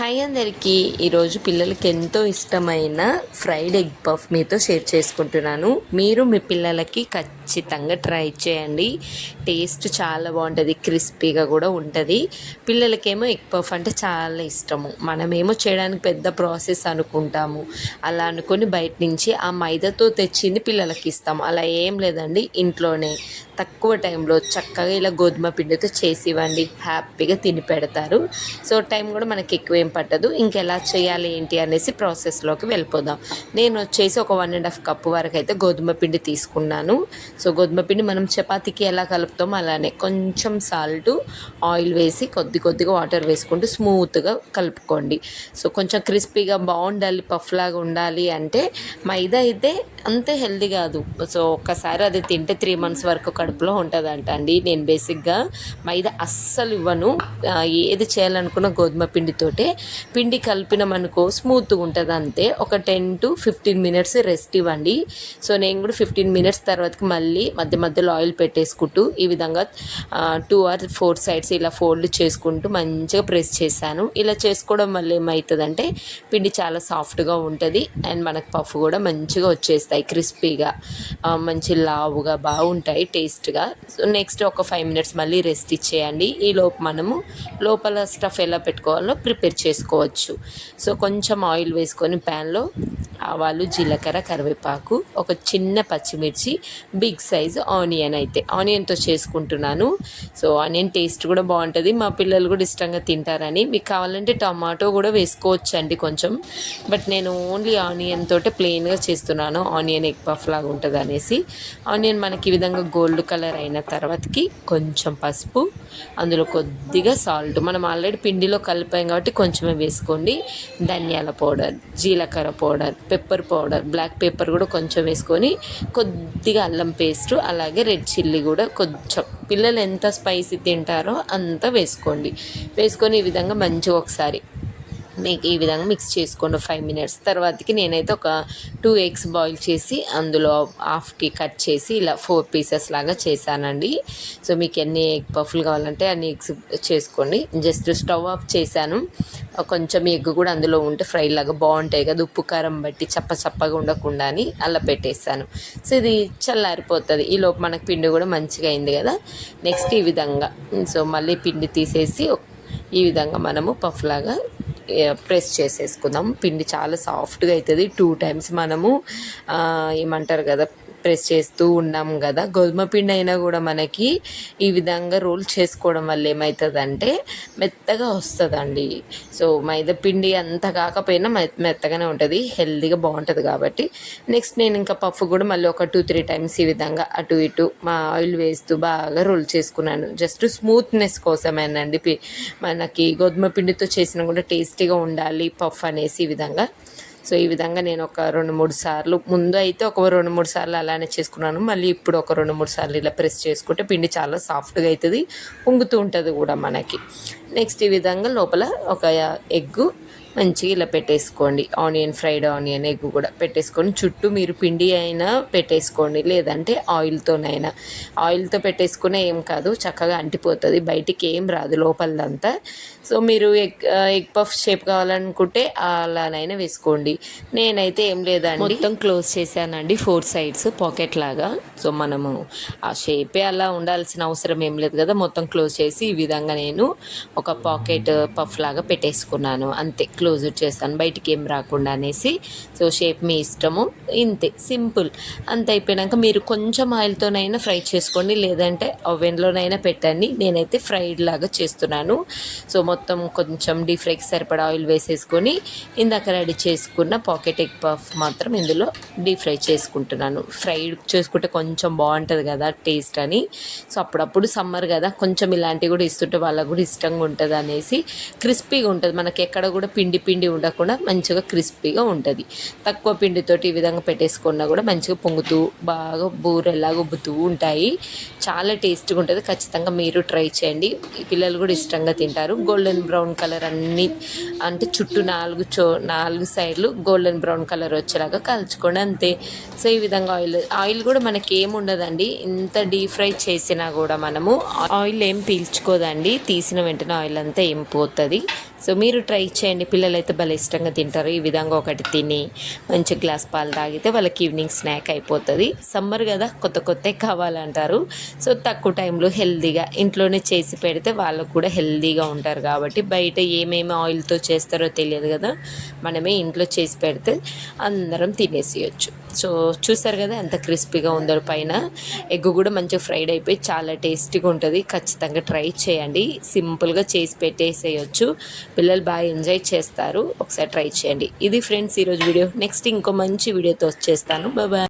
Hi అందరికీ. ఈరోజు పిల్లలకి ఎంతో ఇష్టమైన ఫ్రైడ్ ఎగ్ పఫ్ మీతో షేర్ చేసుకుంటున్నాను. మీరు మీ పిల్లలకి ఖచ్చితంగా ట్రై చేయండి. టేస్ట్ చాలా బాగుంటుంది క్రిస్పీగా కూడా ఉంటుంది. పిల్లలకేమో ఎగ్ పఫ్ అంటే చాలా ఇష్టము. మనమేమో చేయడానికి పెద్ద ప్రాసెస్ అనుకుంటాము. అలా అనుకొని బయట నుంచి ఆ మైదాతో తెచ్చింది పిల్లలకి ఇస్తాము అలా ఏం లేదండి ఇంట్లోనే. తక్కువ టైంలో చక్కగా ఇలా గోధుమ పిండితో చేసి ఇవ్వండి హ్యాపీగా తిని పెడతారు. సో టైం కూడా మనకి ఎక్కువ ఏం పట్టదు. ఇంకెలా చేయాలి ఏంటి అనేసి ప్రాసెస్లోకి వెళ్ళిపోదాం. నేను వచ్చేసి ఒక వన్ అండ్ హాఫ్ కప్ వరకు అయితే గోధుమ పిండి తీసుకున్నాను. సో గోధుమ పిండి మనం చపాతీకి ఎలా కలుపుతామో అలానే కొంచెం సాల్ట్ ఆయిల్ వేసి కొద్ది కొద్దిగా వాటర్ వేసుకుంటూ స్మూత్గా కలుపుకోండి. సో కొంచెం క్రిస్పీగా బాగుండాలి పఫ్లాగా ఉండాలి అంటే మైదా అయితే అంతే హెల్దీ కాదు. సో ఒక్కసారి అది తింటే త్రీ మంత్స్ వరకు కడుపులో ఉంటుందంట అండి. నేను బేసిక్గా మైదా అస్సలు ఇవ్వను. ఏది చేయాలనుకున్న గోధుమ పిండితోటే. పిండి కలిపినామనుకో స్మూత్గా ఉంటుంది అంతే ఒక ten to fifteen minutes rest ఇవ్వండి. సో నేను కూడా ఫిఫ్టీన్ మినిట్స్ తర్వాతకి మళ్ళీ మధ్య మధ్యలో ఆయిల్ పెట్టేసుకుంటూ ఈ విధంగా టూ ఆర్ ఫోర్ సైడ్స్ ఇలా ఫోల్డ్ చేసుకుంటూ మంచిగా ప్రెస్ చేశాను. ఇలా చేసుకోవడం వల్ల ఏమవుతుందంటే పిండి చాలా సాఫ్ట్గా ఉంటుంది. అండ్ మనకు పఫ్ కూడా మంచిగా వచ్చేస్తాయి క్రిస్పీగా. మంచి లావుగా బాగుంటాయి. టేస్ట్ టేస్ట్గా సో నెక్స్ట్ ఒక ఫైవ్ మినిట్స్ మళ్ళీ రెస్ట్ ఇచ్చేయండి. ఈ లోపు మనము లోపల స్టఫ్ ఎలా పెట్టుకోవాలో ప్రిపేర్ చేసుకోవచ్చు. సో కొంచెం ఆయిల్ వేసుకొని ప్యాన్లో ఆవాలు జీలకర్ర కరివేపాకు ఒక చిన్న పచ్చిమిర్చి బిగ్ సైజ్ ఆనియన్ అయితే. ఆనియన్తో చేసుకుంటున్నాను. సో ఆనియన్ టేస్ట్ కూడా బాగుంటుంది. మా పిల్లలు కూడా ఇష్టంగా తింటారని. మీకు కావాలంటే టమాటో కూడా వేసుకోవచ్చు అండి కొంచెం. బట్ నేను ఓన్లీ ఆనియన్ తోటే ప్లెయిన్గా చేస్తున్నాను. ఆనియన్ ఎగ్ పఫ్ లాగా ఉంటుంది అనేసి ఆనియన్ మనకి ఈ విధంగా గోల్డ్ కలర్ అయిన తర్వాతకి కొంచెం పసుపు అందులో కొద్దిగా సాల్ట్. మనం ఆల్రెడీ పిండిలో కలిపాం కాబట్టి కొంచెమే వేసుకోండి. ధనియాల పౌడర్ జీలకర్ర powder pepper powder black pepper కూడా కొంచెం వేసుకొని కొద్దిగా అల్లం పేస్ట్ అలాగే రెడ్ చిల్లీ కూడా కొంచెం. పిల్లలు ఎంత స్పైసీ తింటారో అంత వేసుకోండి. వేసుకొని ఈ విధంగా మంచిగా ఒకసారి మీకు ఈ విధంగా మిక్స్ చేసుకోండి ఫైవ్ మినిట్స్ తర్వాతకి నేనైతే ఒక టూ ఎగ్స్ బాయిల్ చేసి అందులో హాఫ్కి కట్ చేసి ఇలా ఫోర్ పీసెస్ లాగా చేశానండి. సో మీకు ఎన్ని ఎగ్ పఫ్లు కావాలంటే అన్ని ఎగ్స్ చేసుకోండి. జస్ట్ స్టవ్ ఆఫ్ చేశాను. కొంచెం ఎగ్ కూడా అందులో ఉంటే ఫ్రై లాగా బాగుంటాయి కదా ఉప్పు కారం బట్టి చప్ప చప్పగా ఉండకుండా అని అలా పెట్టేస్తాను సో ఇది చల్లారిపోతుంది. ఈ లోపు మనకు పిండి కూడా మంచిగా అయింది కదా. నెక్స్ట్ ఈ విధంగా. సో మళ్ళీ పిండి తీసేసి ఈ విధంగా మనము పఫ్ లాగా ప్రెస్ చేసేసుకుందాం పిండి చాలా సాఫ్ట్గా అవుతుంది టూ టైమ్స్ మనము ఏమంటారు కదా ప్రెస్ చేస్తూ ఉన్నాం కదా. గోధుమ పిండి అయినా కూడా మనకి ఈ విధంగా రోల్ చేసుకోవడం వల్ల ఏమవుతుందంటే మెత్తగా వస్తుందండి. సో మైదా పిండి అంత కాకపోయినా మె- మెత్తగానే ఉంటుంది. హెల్తీగా బాగుంటుంది కాబట్టి. నెక్స్ట్ నేను ఇంకా పఫ్ కూడా మళ్ళీ ఒక టూ త్రీ టైమ్స్ ఈ విధంగా అటు ఇటు మా ఆయిల్ వేస్తూ బాగా రోల్ చేసుకున్నాను. జస్ట్ స్మూత్నెస్ కోసమేనండి పి- మనకి గోధుమ పిండితో చేసిన కూడా టేస్టీగా ఉండాలి పఫ్ అనేసి ఈ విధంగా. సో ఈ విధంగా నేను ఒక రెండు మూడు సార్లు ముందు అయితే ఒక రెండు మూడు సార్లు అలానే చేసుకున్నాను. మళ్ళీ ఇప్పుడు ఒక రెండు మూడు సార్లు ఇలా ప్రెస్ చేసుకుంటే పిండి చాలా సాఫ్ట్గా అవుతుంది పొంగుతూ ఉంటుంది కూడా మనకి. నెక్స్ట్ ఈ విధంగా లోపల ఒక ఎగ్గు మంచిగా ఇలా పెట్టేసుకోండి. ఆనియన్ ఫ్రైడ్ ఆనియన్ ఎగ్ కూడా పెట్టేసుకొని చుట్టూ మీరు పిండి అయినా పెట్టేసుకోండి. లేదంటే ఆయిల్తోనైనా ఆయిల్తో పెట్టేసుకునే ఏం కాదు చక్కగా అంటిపోతుంది. బయటికి ఏం రాదు లోపలంతా. సో మీరు ఎగ్ ఎగ్ పఫ్ షేప్ కావాలనుకుంటే అలానైనా వేసుకోండి. నేనైతే ఏం లేదండి. మొత్తం క్లోజ్ చేశానండి. ఫోర్ సైడ్స్ పాకెట్ లాగా. సో మనము ఆ షేపే అలా ఉండాల్సిన అవసరం ఏం లేదు కదా. మొత్తం క్లోజ్ చేసి ఈ విధంగా నేను ఒక పాకెట్ పఫ్ లాగా పెట్టేసుకున్నాను. అంతే క్లోజ్ చేస్తాను బయటికి ఏం రాకుండా అనేసి. సో షేప్ మీ ఇష్టము ఇంతే సింపుల్. అంత అయిపోయినాక మీరు కొంచెం ఆయిల్తోనైనా ఫ్రై చేసుకోండి లేదంటే ఓవెన్లోనైనా పెట్టండి. నేనైతే ఫ్రైడ్ లాగా చేస్తున్నాను. సో మొత్తం కొంచెం డీప్ ఫ్రైకి సరిపడా ఆయిల్ వేసేసుకొని ఇందాక రెడీ చేసుకున్న పాకెట్ ఎగ్ పఫ్ మాత్రం ఇందులో డీప్ ఫ్రై చేసుకుంటున్నాను. ఫ్రైడ్ చేసుకుంటే కొంచెం బాగుంటుంది కదా టేస్ట్ అని. సో అప్పుడప్పుడు సమ్మర్ కదా కొంచెం ఇలాంటివి కూడా ఇస్తుంటే వాళ్ళకు కూడా ఇష్టంగా ఉంటుంది అనేసి క్రిస్పీగా ఉంటుంది. మనకి ఎక్కడ కూడా పిండి పిండి ఉండకుండా మంచిగా క్రిస్పీగా ఉంటుంది. తక్కువ పిండితోటి ఈ విధంగా పెట్టేసుకున్నా కూడా మంచిగా పొంగుతూ బాగా బూరెలాగా ఉబ్బుతూ ఉంటాయి. చాలా టేస్ట్గా ఉంటుంది. ఖచ్చితంగా మీరు ట్రై చేయండి. పిల్లలు కూడా ఇష్టంగా తింటారు. గోల్డెన్ బ్రౌన్ కలర్ అన్ని అంటే చుట్టూ నాలుగు చో నాలుగు సైడ్లు గోల్డెన్ బ్రౌన్ కలర్ వచ్చేలాగా కలుచుకోండి అంతే. సో ఈ విధంగా ఆయిల్ ఆయిల్ కూడా మనకి ఏముండదండి ఉండదండి ఇంత డీప్ ఫ్రై చేసినా కూడా మనము ఆయిల్ ఏం పీల్చుకోదండి. తీసిన వెంటనే ఆయిల్ అంతా ఏం సో మీరు ట్రై చేయండి. పిల్లలు అయితే భలే ఇష్టంగా తింటారు. ఈ విధంగా ఒకటి తిని మంచి గ్లాస్ పాలు తాగితే వాళ్ళకి ఈవినింగ్ స్నాక్ అయిపోతుంది. సమ్మర్ కదా కొత్త కొత్త కావాలంటారు. సో తక్కువ టైంలో హెల్దీగా ఇంట్లోనే చేసి పెడితే వాళ్ళు కూడా హెల్తీగా ఉంటారు కాబట్టి బయట ఏమేమి ఆయిల్తో చేస్తారో తెలియదు కదా. మనమే ఇంట్లో చేసి పెడితే అందరం తినేసేయచ్చు. సో చూసారు కదా ఎంత క్రిస్పీగా ఉందో పైన. ఎగ్ కూడా మంచిగా ఫ్రైడ్ అయిపోయి చాలా టేస్టీగా ఉంటుంది. ఖచ్చితంగా ట్రై చేయండి. సింపుల్గా చేసి పెట్టేసేయచ్చు. పిల్లలు బాగా ఎంజాయ్ చేస్తారు. ఒకసారి ట్రై చేయండి. ఇది ఫ్రెండ్స్ ఈరోజు వీడియో. నెక్స్ట్ ఇంకో మంచి వీడియోతో వచ్చేస్తాను. బాయ్